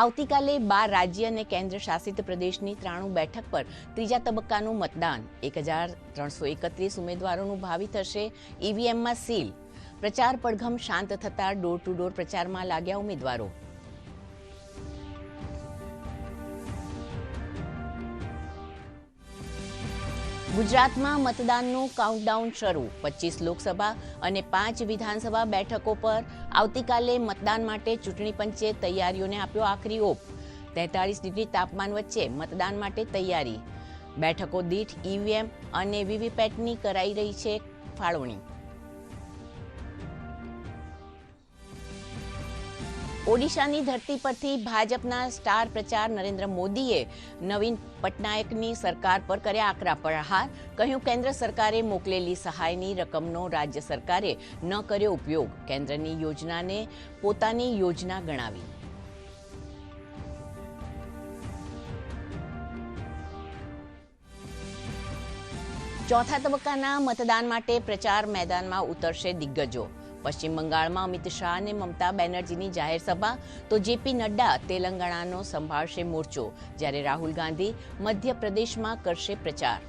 આવતીકાલે બાર રાજ્ય અને કેન્દ્ર શાસિત પ્રદેશની ત્રાણું બેઠક પર ત્રીજા તબક્કાનું મતદાન. એક હજાર ત્રણસો એકત્રીસ ઉમેદવારોનું ભાવિ થશે ઈવીએમમાં સીલ. પ્રચાર પડઘમ શાંત થતાં ડોર ટુ ડોર પ્રચારમાં લાગ્યા ઉમેદવારો. ગુજરાતમાં મતદાનનું કાઉન્ટડાઉન શરૂ. પચીસ લોકસભા અને પાંચ વિધાનસભા બેઠકો પર આવતીકાલે મતદાન માટે ચૂંટણી પંચે તૈયારીઓને આપ્યો આખરી ઓપ. તેતાળીસ ડિગ્રી તાપમાન વચ્ચે મતદાન માટે તૈયારી. બેઠકો દીઠ ઈવીએમ અને વીવીપેટની કરાઈ રહી છે ફાળવણી. ઓડિશાની ધરતી પરથી ભાજપના સ્ટાર પ્રચાર નરેન્દ્ર મોદીએ નવીન પટનાયકની સરકાર પર કર્યા આકરા પ્રહાર. કહ્યું, કેન્દ્ર સરકારે મોકલેલી સહાયની રકમનો રાજ્ય સરકારે ન કર્યો ઉપયોગ. કેન્દ્રની યોજનાને પોતાની યોજના ગણાવી. ચોથા તબક્કાના મતદાન માટે પ્રચાર મેદાનમાં ઉતરશે દિગ્ગજો. પશ્ચિમ બંગાળમાં અમિત શાહ અને મમતા બેનર્જીની જાહેર સભા તો જેપી નડ્ડા તેલંગાણાનો સંભાળશે મોરચો, જ્યારે રાહુલ ગાંધી મધ્યપ્રદેશમાં કરશે પ્રચાર.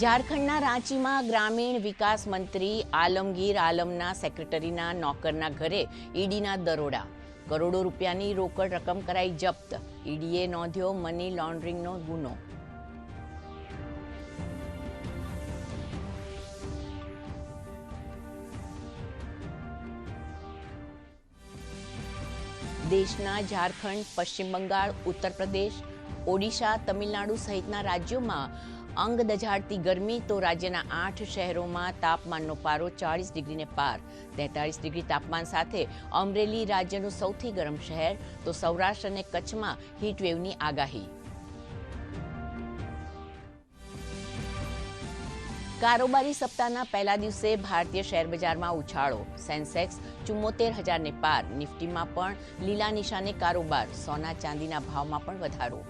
ઝારખંડના રાંચીમાં ગ્રામીણ વિકાસ મંત્રી આલમગીર આલમના સેક્રેટરીના નોકરના ઘરે ઈડીના દરોડા. કરોડો રૂપિયાની રોકડ રકમ કરાઈ જપ્ત. ઈડીએ નોંધ્યો મની લોન્ડરિંગનો ગુનો. દેશના ઝારખંડ, પશ્ચિમ બંગાળ, ઉત્તર પ્રદેશ, ઓડિશા, તમિલનાડુ સહિતના રાજ્યોમાં અંગ દઝાડતી ગરમી તો રાજ્યના આઠ શહેરોમાં તાપમાનનો પારો ચાળીસ ડિગ્રીને પાર. તેતાળીસ ડિગ્રી તાપમાન સાથે અમરેલી રાજ્યનું સૌથી ગરમ શહેર તો સૌરાષ્ટ્ર અને કચ્છમાં હીટવેવની આગાહી. કારોબારી સપ્તાહના પહેલા દિવસે ભારતીય શેરબજારમાં ઉછાળો. સેન્સેક્સ ચુમ્મોતેર હજારને પાર. નિફ્ટીમાં પણ લીલા નિશાને કારોબાર. સોના ચાંદીના ભાવમાં પણ વધારો.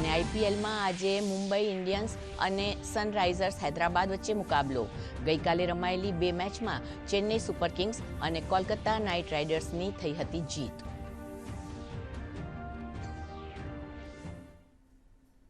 અને આઈપીએલમાં આજે મુંબઈ ઇન્ડિયન્સ અને સનરાઇઝર્સ હૈદરાબાદ વચ્ચે મુકાબલો. ગઈકાલે રમાયેલી બે મેચમાં ચેન્નઈ સુપર કિંગ્સ અને કોલકાતા નાઇટ રાઇડર્સની થઈ હતી જીત.